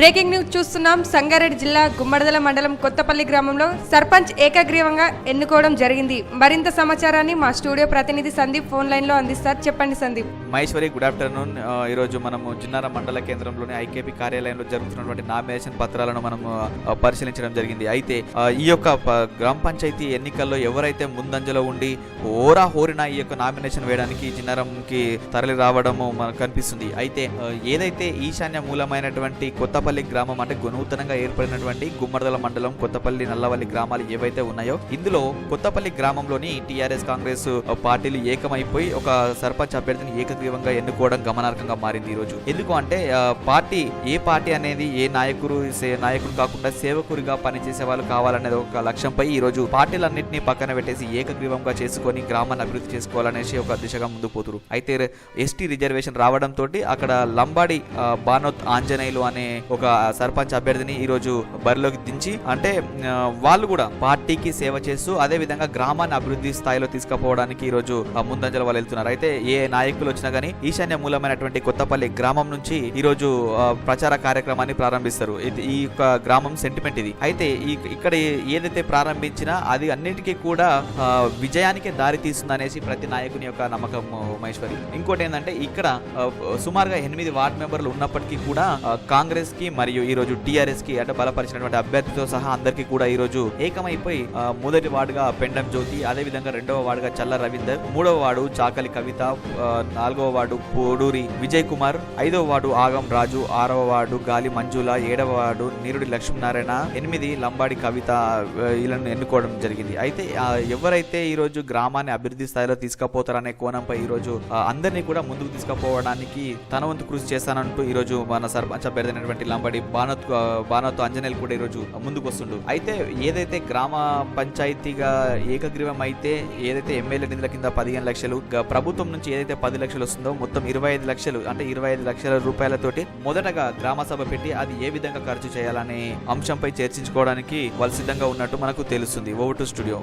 Breaking news చూస్తున్నాం. సంగారెడ్డి జిల్లా గుమ్మడదల మండలం కొత్తపల్లి గ్రామంలో సర్పంచ్ ఏకగ్రీవంగా ఎన్నుకోవడం జరిగింది. మరింత సమాచారాన్ని మా స్టూడియో ప్రతినిధి సందీప్ ఫోన్ లైన్లో అందిస్తారు. చెప్పండి సందీప్. మహేశ్వరి గుడ్ ఆఫ్టర్నూన్ ఈరోజు మనము జిన్నార మండల కేంద్రంలోని ఐకేపీ కార్యాలయంలో జరుగుతున్నటువంటి నామినేషన్ పత్రాలను మనము పరిశీలించడం జరిగింది. అయితే ఈ యొక్క ప- గ్రామ పంచాయతీ ఎన్నికల్లో ఎవరైతే ముందంజలో ఉండి ఓరా హోరిన ఈ యొక్క నామినేషన్ వేయడానికి జిన్నారంకి తరలి రావడము మనకు కనిపిస్తుంది. అయితే ఏదైతే ఈశాన్య మూలమైనటువంటి కొత్తపల్లి గ్రామం అంటే నూతనంగా ఏర్పడినటువంటి గుమ్మర్దల మండలం కొత్తపల్లి నల్లవల్లి గ్రామాలు ఏవైతే ఉన్నాయో ఇందులో కొత్తపల్లి గ్రామంలోని టీఆర్ఎస్ కాంగ్రెస్ పార్టీలు ఏకమైపోయి ఒక సర్పంచ్ అభ్యర్థిని ఏకగ్రీవంగా ఎన్నుకోవడం గమనార్హంగా మారింది ఈ రోజు ఎందుకు అంటే పార్టీ ఏ పార్టీ అనేది ఏ నాయకుడు సే- నాయకుడు కాకుండా సేవకుడిగా పనిచేసే వాళ్ళు కావాలనేది ఒక లక్ష్యంపై ఈ రోజు పార్టీలన్నింటినీ పక్కన పెట్టేసి ఏకగ్రీవంగా చేసుకొని గ్రామాన్ని అభివృద్ధి చేసుకోవాలనేసి ఒక దిశగా ముందు పోతురు. అయితే ఎస్టీ రిజర్వేషన్ రావడంతో అక్కడ లంబాడి బానోత్ ఆంజనేయులు అనే ఒక ఒక సర్పంచ్ అభ్యర్థిని ఈ రోజు బరిలోకి దించి అంటే వాళ్ళు కూడా పార్టీకి సేవ చేస్తూ అదే విధంగా గ్రామాన్ని అభివృద్ధి స్థాయిలో తీసుకుపోవడానికి ఈ రోజు ముందంజల వాళ్ళు వెళ్తున్నారు. అయితే ఏ నాయకులు వచ్చినా గానీ ఈశాన్య మూలమైనటువంటి కొత్తపల్లి గ్రామం నుంచి ఈ రోజు ప్రచార కార్యక్రమాన్ని ప్రారంభిస్తారు. ఇది ఈ యొక్క గ్రామం సెంటిమెంట్ ఇది. అయితే ఈ ఇక్కడ ఏదైతే ప్రారంభించినా అది అన్నిటికీ కూడా విజయానికి దారి తీస్తుంది అనేసి ప్రతి నాయకుని యొక్క నమ్మకం మహేశ్వరి. ఇంకోటి ఏంటంటే ఇక్కడ సుమారుగా ఎనిమిది వార్డు మెంబర్లు ఉన్నప్పటికీ కూడా కాంగ్రెస్కి మరియు ఈ రోజు టీఆర్ఎస్కి అంటే బలపరిచినటువంటి అభ్యర్థితో సహా అందరికీ కూడా ఈ రోజు ఏకమైపోయి మొదటి వార్డుగా పెండం జ్యోతి అదే విధంగా రెండవ వార్డుగా చల్ల రవీందర్ మూడవ వార్డు చాకలి కవిత నాలుగవ వార్డు పోడూరి విజయ్ కుమార్ ఐదవ వార్డు ఆగం రాజు ఆరవ వార్డు గాలి మంజుల ఏడవ వార్డు నీరుడి లక్ష్మీనారాయణ ఎనిమిది లంబాడి కవిత ఆ, వీళ్ళని ఎన్నుకోవడం జరిగింది. అయితే ఎవరైతే ఈ రోజు గ్రామాన్ని అభివృద్ధి స్థాయిలో తీసుకుపోతారనే కోణంపై ఈ రోజు అందరినీ కూడా ముందుకు తీసుకుపోవడానికి తన వంతు కృషి చేస్తానంటూ ఈ రోజు మన సర్పంచ్ అభ్యర్థి బడి లంబాడి బానత్ బానత్ అంజనేయులు కూడా ఈరోజు రోజు ముందుకు వస్తుండు. అయితే ఏదైతే గ్రామ పంచాయతీగా ఏకగ్రీవం అయితే ఏదైతే ఎమ్మెల్యే నిధుల కింద పదిహేను లక్షలు ప్రభుత్వం నుంచి ఏదైతే పది లక్షలు వస్తుందో మొత్తం ఇరవై ఐదు లక్షలు అంటే ఇరవై ఐదు లక్షల రూపాయలతోటి మొదటగా గ్రామ సభ పెట్టి అది ఏ విధంగా ఖర్చు చేయాలనే అంశంపై చర్చించుకోవడానికి వాళ్ళు సిద్ధంగా ఉన్నట్టు మనకు తెలుస్తుంది. Over to studio.